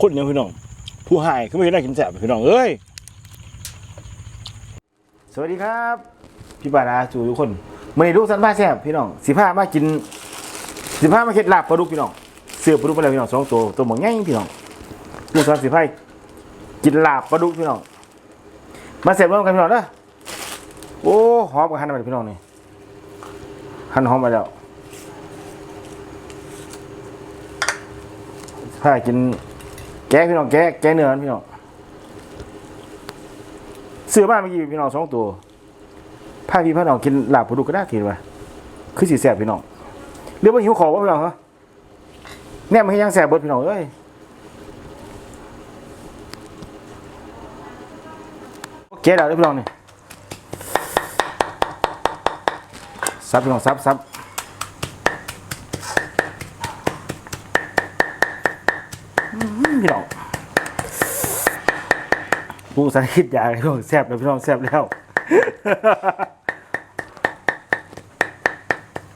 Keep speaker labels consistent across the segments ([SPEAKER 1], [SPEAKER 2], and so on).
[SPEAKER 1] คนยังพี่น้อง ผู้หายก็ไม่ได้กินแสบพี่น้องเอ้ย สวัสดีครับ พี่บาดาจูทุกคนมื่อนี้ลูกสันบ้าแซ่บพี่น้องสิผ้ามากิน สิผ้ามาเค็ดลาบปลาดุกพี่น้องเสือปลาดุกมาแล้วพี่น้องสองตัวตัวหมองง่ายพี่น้องลูกสันสิผ้ากินลาบปลาดุกพี่น้องมาเสร็จร่วมกันพี่น้องเด้อโอ้หอมกับหันมาพี่น้องนี่หันหอมมาแล้ว ถ้ากินแกะพี่น้องแกะแกะเนื้อพี่น้องเสือบ้านเมื่อกี้พี่น้องสองตัวพาพี่พาน้องกินลาบปลาดุกก็ได้ทีเดียคือสีแสบพี่น้องเรียกว่าหิวขอวะพี่น้องเหรอแน่มันให้ยังแสบเบิดพี่น้องเอ้ยเกลี่ยแล้วเด้พี่น้องนี่ซับพี่น้องซับซับอื้อหือพี่น้อง ปูสารคิดอยากพี่น้องแซ่บแล้วพี่น้องแซ่บแล้ว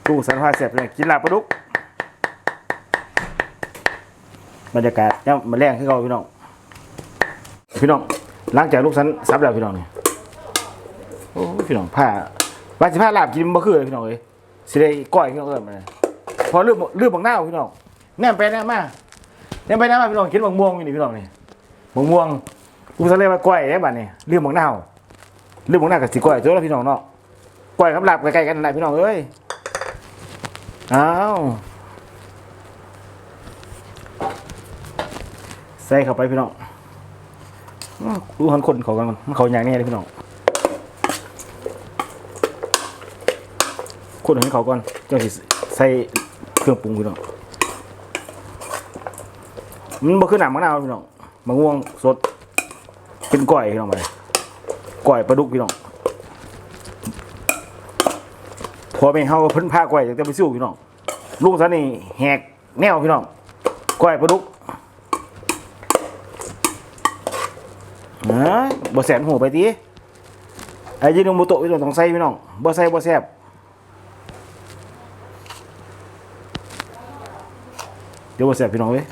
[SPEAKER 1] ปูสารพาแซ่บเลยกินลาบปลาดุกบรรยากาศเนี่ยมาแรงให้เราพี่น้องพี่น้องหลังจากลูกสันซับแล้วพี่น้องเนี่โอ้ยพี่น้องผ้าว่าสิผ้าลาบกินบ่คือเลยพี่น้องเอ้ยสิได้ก้อยพี่น้องเอิ้นมาเลยพอเลือกเลือกบักหน้าพี่น้องแนมไปแนมมาแนมไปแนมมาพี่น้องกินบักม่วงอยู่นี่พี่น้องนี่บักม่วง ลูกสันเลยว่าก้อยได้บัดนี้เลือกบักหน้าเลือกบักหน้ากับสิก้อยตัวละพี่น้องเนาะก้อยกับลาบใกล้ๆกันนั่นแหละพี่น้องเอ้ยอ้าวใส่เข้าไปพี่น้องดูหันคนเขากันมันมันเขาอย่างนี้เลยพี่น้องคนให้เขาก่อนจังสิใส่เครื่องปรุงพี่น้องมันบ่คือหนังมะนาวพี่น้องมะม่วงสด เป็นก้อยพี่น้องไปก้อยปลาดุกพี่น้องพอไม่เฮาเพิ่นพาก้อยจากแต่ไปสู้พี่น้องลูกซะนี่แหกแนวพี่น้องก้อยปลาดุกฮะบ่แสบหูไปทีไอ้ยินงบุโตะพี่น้องต้องใส่พี่น้องบ่ใส่บ่แซ่บเดี๋ยวบ่แซ่บพี่น้องเว้ย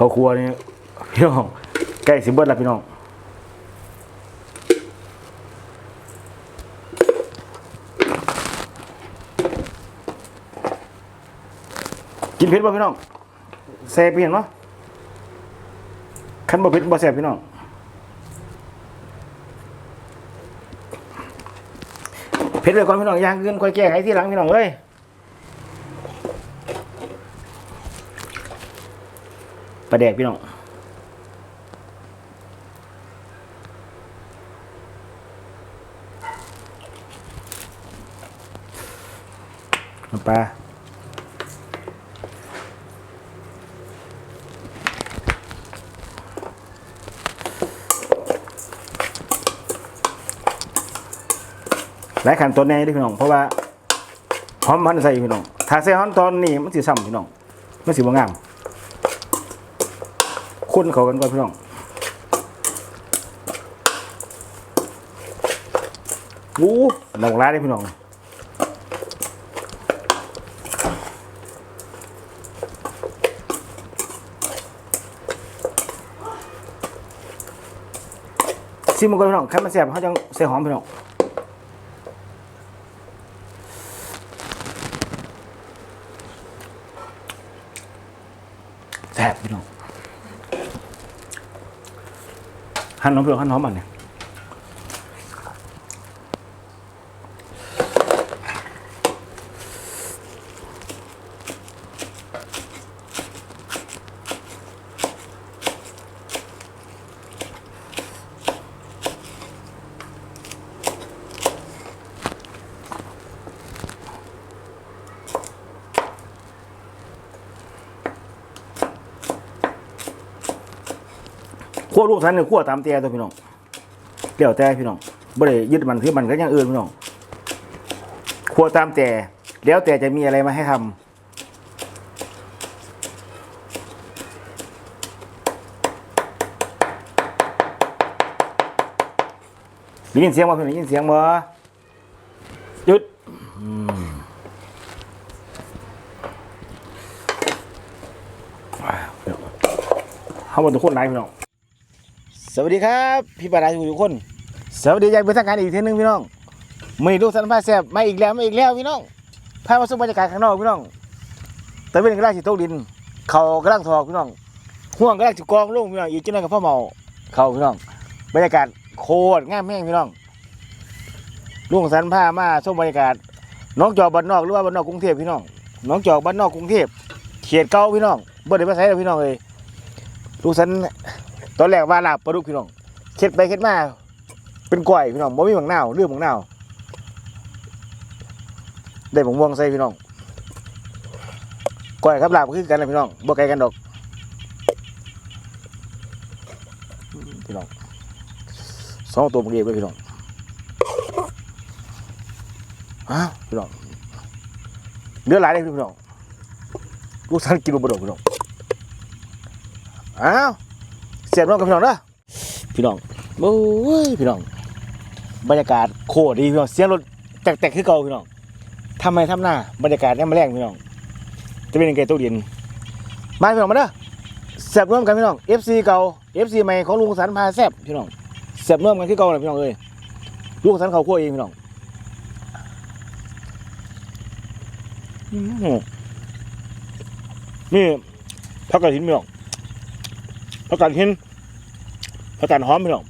[SPEAKER 1] เขาครัวนี่พี่น้องใกล้สิบเบิดแล้วพี่น้องกินเผ็ดบ่พี่น้องแซ่บพี่เห็นบ่ขันบ่เผ็ดบ่แซ่บพี่น้องเผ็ดเลยก่อนพี่น้องอย่างอื่นค่อยแก้ไขทีหลังพี่น้องเอ้ย ปลาแดกพี่น้องน้ำปลาหลายขั้นตอนแน่ด้อพี่น้องเพราะว่าหอมมันใส่พี่น้อง ถ้าใส่หอมตอนนี้มันสิซ้ำพี่น้องมันสิบ่งาม คนเขากันก่อนพี่น้องอู้หนังร้ายเด้พี่น้องซิมมันก่อนพี่น้องคันมันแซ่บเขาจังใส่หอมพี่น้อง แซ่บพี่น้องหั่ น้องเพื่อนข้าน้องมันเนี่ย ขั้วลูกสันเนี่ยขั้วตามแต่ตัวพี่น้องเลี้ยวแต่พี่น้องไม่ได้ยึดมันถือมันก็ย่างอื่นพี่น้องขั้วตามแต่แล้วแต่จะมีอะไรมาให้ทำได้ยินเสียงบ่พี่น้องได้ยินเสียงบ่หยุดเขาบอกทุกคนไลฟ์พี่น้อง สวัสดีครับพี่ปาราทุกคน สวัสดีอย่างเป็นทางการอีกเทีนึงพี่น้องมือลูกสันพาแซบมาอีกแล้วมาอีกแล้วพี่น้องพามาสู่บรรยากาศข้างนอกพี่น้องแต่เป็นกำลังสิตกดิน เขากำลังถอกพี่น้องห่วงกำลังสิกองลงพี่น้องอีกจังนั้นกับพ่อเมาเขาพี่น้อง บรรยากาศโคตรงามแม่งพี่น้องลุงสันพามาชมบรรยากาศน้องจอกบ้านนอกหรือว่าบ้านนอกกรุงเทพพี่น้องน้องจอกบ้านนอกกรุงเทพเขตเก่าพี่น้องบ่ได้ไปไสแล้วพี่น้องเอ้ยลุงสัน ตอนแรกว่าลาบปลาดุกพี่น้องเข็ดไปเข็ดมาเป็นก้อยพี่น้องบ่มีหมังนาวเรื่องหมังนาวได้หมังม่วงใส่พี่น้องก้อยครับลาบก็คือกันแหละพี่น้องบ่ไกลกันดอกพี่น้องสองตัวมันเองเลยพี่น้องอ้าวพี่น้องเนื้อหลายเลยพี่น้องลูกสันกินลงบดอกพี่น้องอ้าว เสียบน้องกับพี่น้องเด้อพี่น้องโอ้ยพี่น้อง บรรยากาศโคตรดีพี่น้องเสียงรถแตกๆคือเก่าพี่น้องทำไมทำหน้าบรรยากาศเนี่ยมาแรงพี่น้อง จะเป็นยังไงตู้เย็นมาพี่น้องมาเด้อเสียบร่วมกันพี่น้อง FC เก่า FC ใหม่ของลุงสันพาแซบพี่น้องเสียบเนื่อมกันที่เก่าเลยพี่น้องเอ้ยลูกสันเขาขั้วเองพี่น้องนี่ผักกาดหินพี่น้อง ผักกาดหินผักกาดหอมพี่น้อง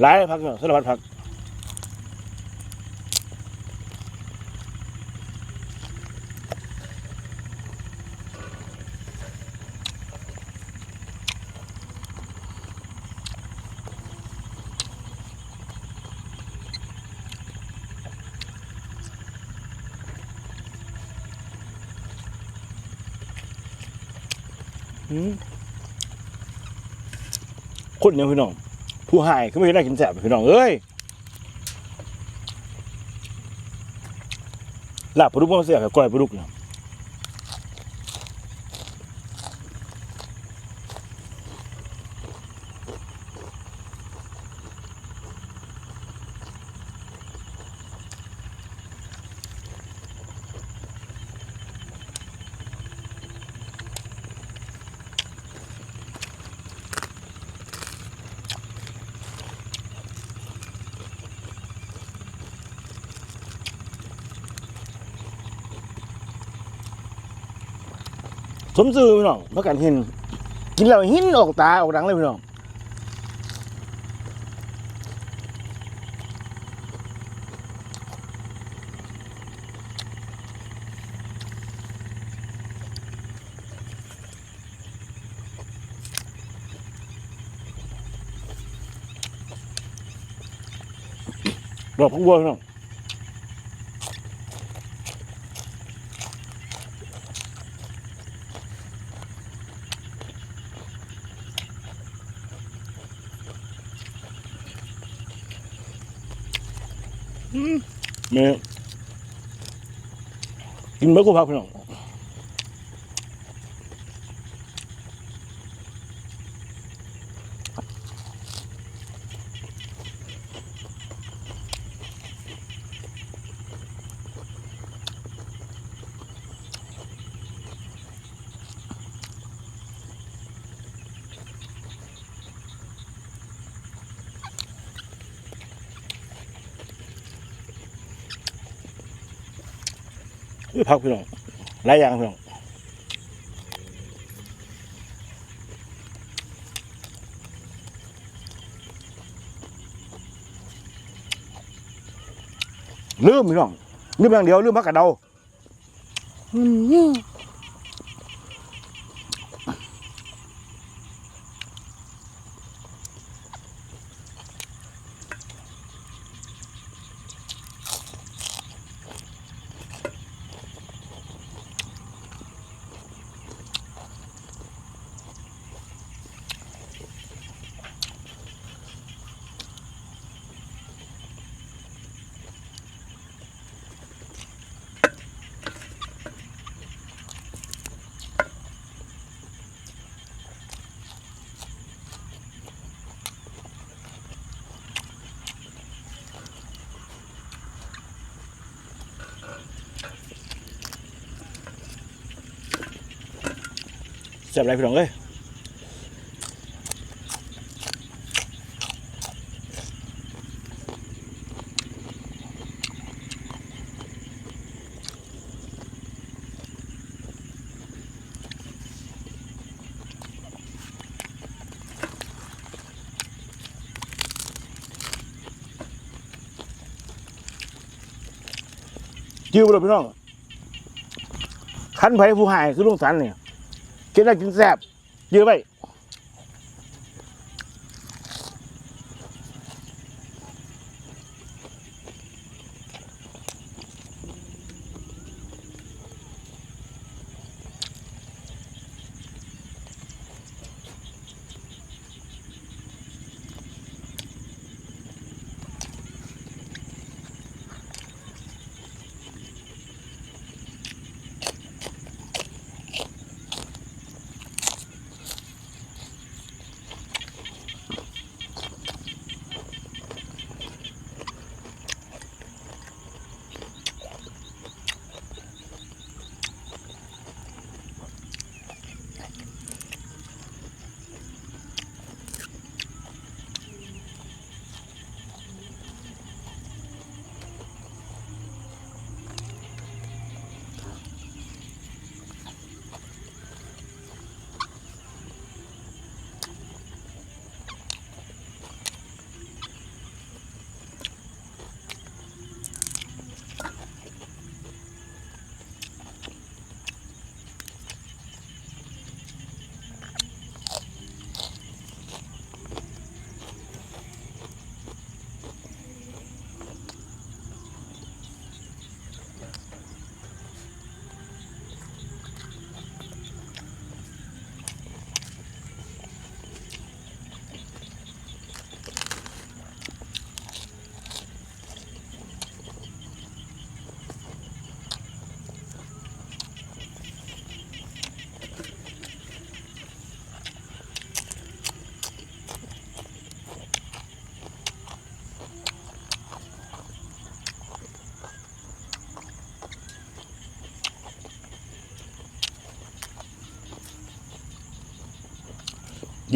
[SPEAKER 1] หลายผักพี่น้องสารพัดผักอื้อ คนเนี่ยพี่น้อง ผู้หายก็ไม่ได้กินแสบพี่น้องเอ้ยหลับปลาดุกมันเสียกับก้อยปลาดุกเนี่ย สมซื่อพี่น้องผักกาดหินกินแล้วหินออกตาออกดังเลยพี่น้องดอกพักบัวพี่น้อง แม่กินเมื่อกูพักพี่น้อง พักพี่น้องหลายอย่างพี่น้องลืมพี่น้องลืมอย่างเดียวลืมพักกระเดา อืม แซ่บไรพี่น้องเอ้ยจิ้วเลยพี่น้องขันไผ่ผู้หายคือลุงสันเนี่ย กินได้กิน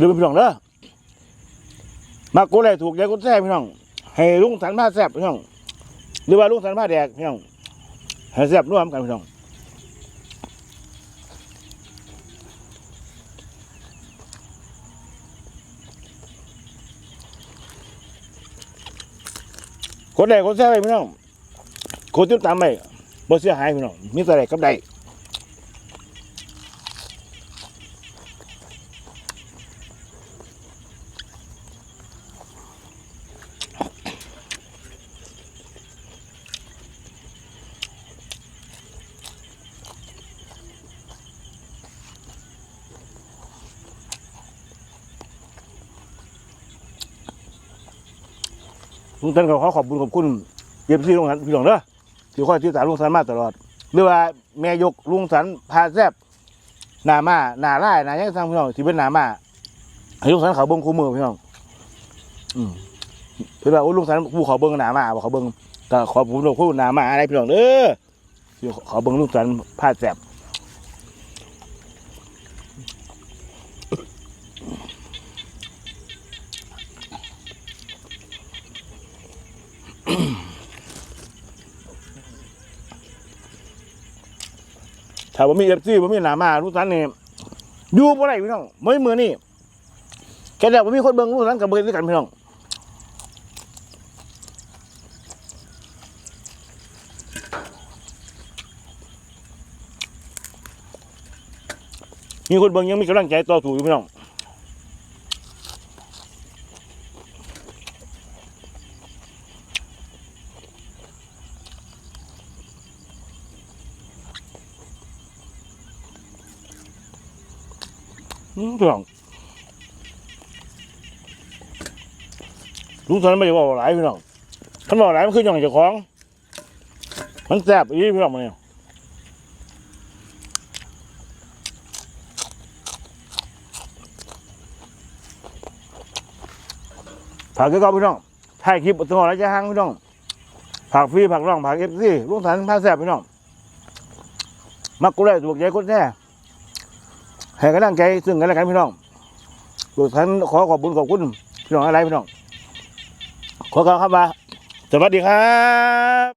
[SPEAKER 1] อไปอย่าลืมพี่น้องเด้อมากดอะไรถูกใจกดแซ่พี่น้อง ให้ลุงสันผ้าแซ่บพี่น้อง หรือว่าลุงสันผ้าแดกพี่น้องให้แซ่บร่วมกันพี่น้องกดได้กดแซ่บไปพี่น้องกดติดตามไปบ่เสียหายพี่น้องมีแต่ได้กับได้ ลุงสันก็ขอขอบคุณขอบคุณเย็บซี่ลุงสันพี่น้องเด้อที่คอยติดตามลุงสันมาตลอดหรือว่าแม่ยกลุงสันพาแซบหนามาหนาไล่หนายังทางพี่น้องที่เป็นหนามาให้ลุงสันเขาเบิ้งคู่มือพี่น้องอืมเพื่อว่าโอ้ลุงสันผู้เขาเบิ้งหนามาบอกเขาเบิ้งก็ขอบคุณหลวงผู้หนามาอะไรพี่น้องเด้อที่เขาเบิ้งลุงสันพาแซบ ถ้าว่ามีเอฟซีว่ามีหนามาลูกสันนี่อยู่บ่ได้พี่น้องไม่มือนี่แค่แต่ว่ามีคนเบิ้งลูกสันกับเบิ้งด้วยกันพี่น้องมีคนเบิ่งยังมีกำลังใจต่อสู้อยู่พี่น้อง พี่น้องลุงตอนนั้นไม่ได้บอกหลายพี่น้องท่านบอกหลายมันคืออย่างเจ้าของ มันแซ่บอีพี่น้องมันเนี่ยผักก็ก็พี่น้องถ่ายคลิปตลอดระยะห่างพี่น้องผักฟรีผักร่องผักเอฟซีลุงสันพาแซ่บพี่น้องมักกุเลยถูกใจกดแน่ ให้กำลังใจซึ่งกันและกันพี่น้องลุงสันขอขอบคุณขอบคุณพี่น้องอะไรพี่น้อง ขอกล่าวคำว่าสวัสดีครับ